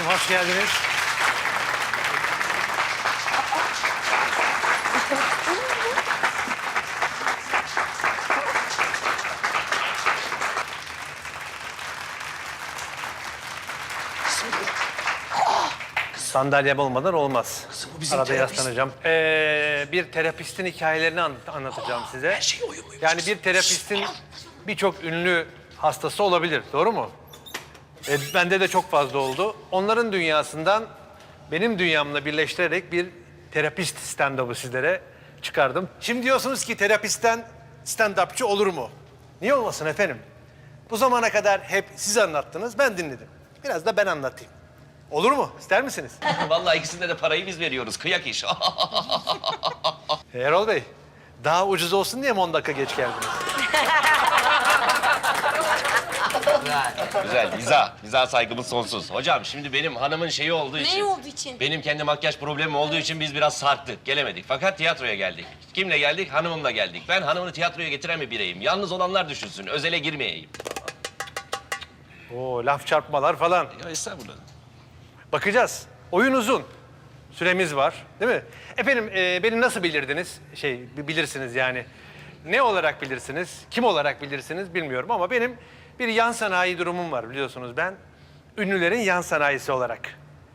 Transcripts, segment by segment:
Efendim hoş geldiniz. Sandalyem olmadan olmaz. bu bizim Arada terapist. yaslanacağım. Ee, bir terapistin hikayelerini an- anlatacağım size. her şey oyun muymuş? Yani bir terapistin birçok ünlü hastası olabilir. Doğru mu? E, bende de çok fazla oldu. Onların dünyasından benim dünyamla birleştirerek bir terapist stand-up'ı sizlere çıkardım. Şimdi diyorsunuz ki terapistten stand-upçı olur mu? Niye olmasın efendim? Bu zamana kadar hep siz anlattınız, ben dinledim. Biraz da ben anlatayım. Olur mu? İster misiniz? Vallahi ikisinde de parayı biz veriyoruz. Kıyak iş. Erol Bey, daha ucuz olsun diye mi 10 dakika geç geldiniz? Güzel. Biza. Biza saygımız sonsuz. Hocam şimdi benim hanımın şeyi olduğu için... Ne olduğu için? Benim kendi makyaj problemim olduğu için biz biraz sarktık. Gelemedik. Fakat tiyatroya geldik. Kimle geldik? Hanımımla geldik. Ben hanımını tiyatroya getiren bir bireyim. Yalnız olanlar düşünsün. Özele girmeyeyim. Oo, laf çarpmalar falan. Ya estağfurullah. Bakacağız. Oyun uzun. Süremiz var, değil mi? Efendim, e, beni nasıl bilirdiniz? Şey, bi- bilirsiniz yani. Ne olarak bilirsiniz? Kim olarak bilirsiniz bilmiyorum ama benim bir yan sanayi durumum var biliyorsunuz. Ben ünlülerin yan sanayisi olarak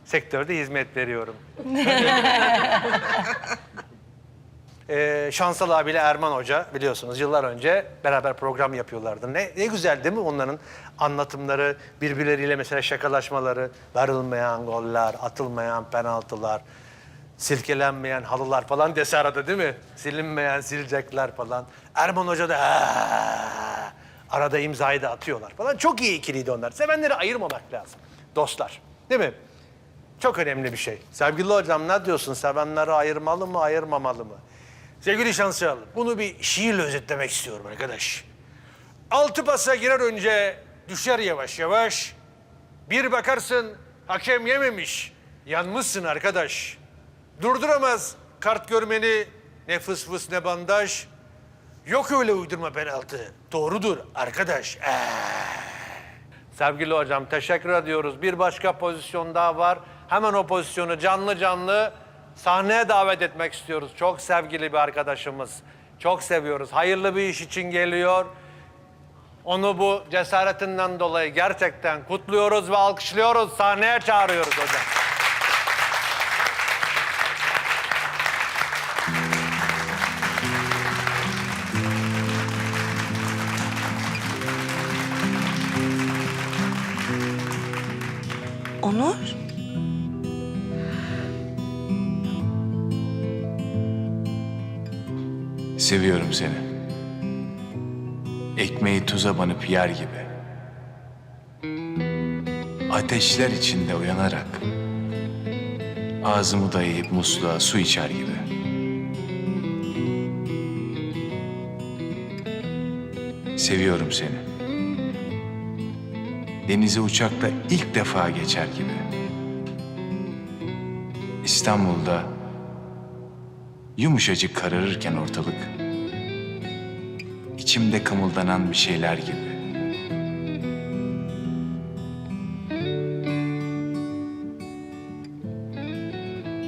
sektörde hizmet veriyorum. Ee, Şansal abiyle Erman Hoca biliyorsunuz yıllar önce beraber program yapıyorlardı. Ne, ne güzel değil mi onların anlatımları, birbirleriyle mesela şakalaşmaları, darılmayan goller, atılmayan penaltılar, silkelenmeyen halılar falan dese arada değil mi? Silinmeyen silecekler falan. Erman Hoca da "Aa!" Arada imzayı da atıyorlar falan. Çok iyi ikiliydi onlar. Sevenleri ayırmamak lazım. Dostlar değil mi? Çok önemli bir şey. Sevgili hocam ne diyorsun? Sevenleri ayırmalı mı, ayırmamalı mı? Sevgili Şansal, bunu bir şiirle özetlemek istiyorum arkadaş. Altı pasa girer önce düşer yavaş yavaş. Bir bakarsın hakem yememiş. Yanmışsın arkadaş. Durduramaz kart görmeni ne fıs fıs ne bandaj. Yok öyle uydurma penaltı. Doğrudur arkadaş. Ee. Sevgili hocam teşekkür ediyoruz. Bir başka pozisyon daha var. Hemen o pozisyonu canlı canlı sahneye davet etmek istiyoruz. Çok sevgili bir arkadaşımız. Çok seviyoruz. Hayırlı bir iş için geliyor. Onu bu cesaretinden dolayı gerçekten kutluyoruz ve alkışlıyoruz. Sahneye çağırıyoruz hocam. Onur? Seviyorum seni. Ekmeği tuza banıp yer gibi. Ateşler içinde uyanarak ağzımı dayayıp musluğa su içer gibi. Seviyorum seni. Denize uçakla ilk defa geçer gibi. İstanbul'da Yumuşacık kararırken ortalık. içimde kımıldanan bir şeyler gibi.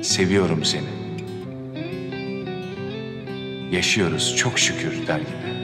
Seviyorum seni. Yaşıyoruz çok şükür der gibi.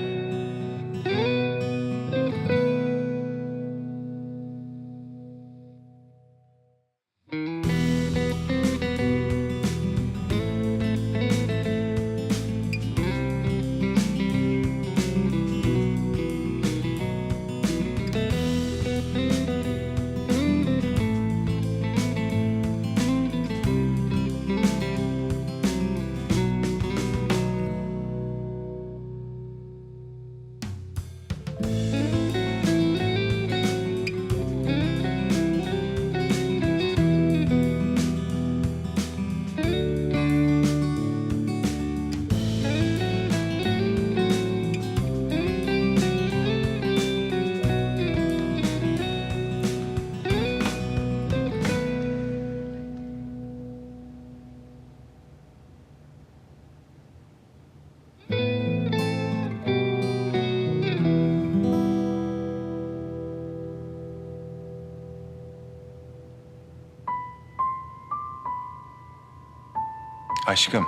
Aşkım.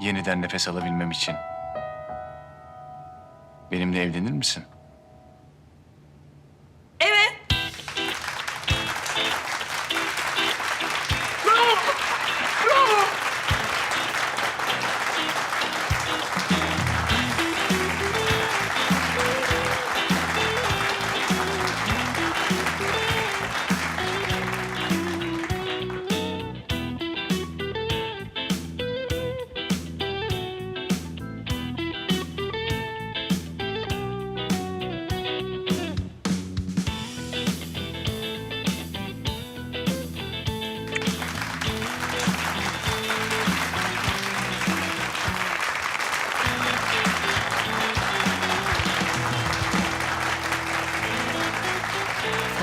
Yeniden nefes alabilmem için. Benimle evlenir misin?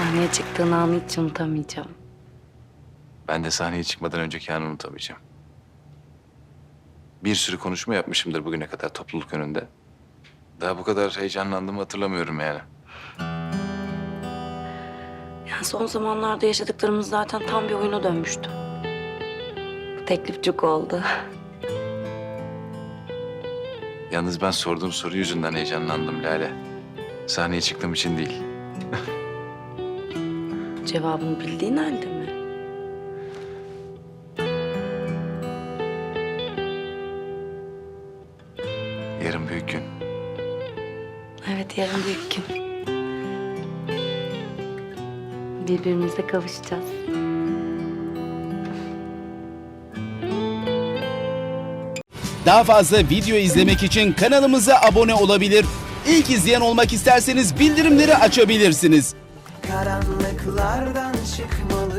Sahneye çıktığın anı hiç unutamayacağım. Ben de sahneye çıkmadan önceki anı unutamayacağım. Bir sürü konuşma yapmışımdır bugüne kadar topluluk önünde. Daha bu kadar heyecanlandığımı hatırlamıyorum yani. Yani son zamanlarda yaşadıklarımız zaten tam bir oyuna dönmüştü. Bu teklif çok oldu. Yalnız ben sorduğum soru yüzünden heyecanlandım Lale. Sahneye çıktığım için değil. Cevabını bildiğin halde mi? Yarın büyük gün. Evet yarın büyük gün. Birbirimize kavuşacağız. Daha fazla video izlemek için kanalımıza abone olabilir. İlk izleyen olmak isterseniz bildirimleri açabilirsiniz. Karanlıklardan çıkmalı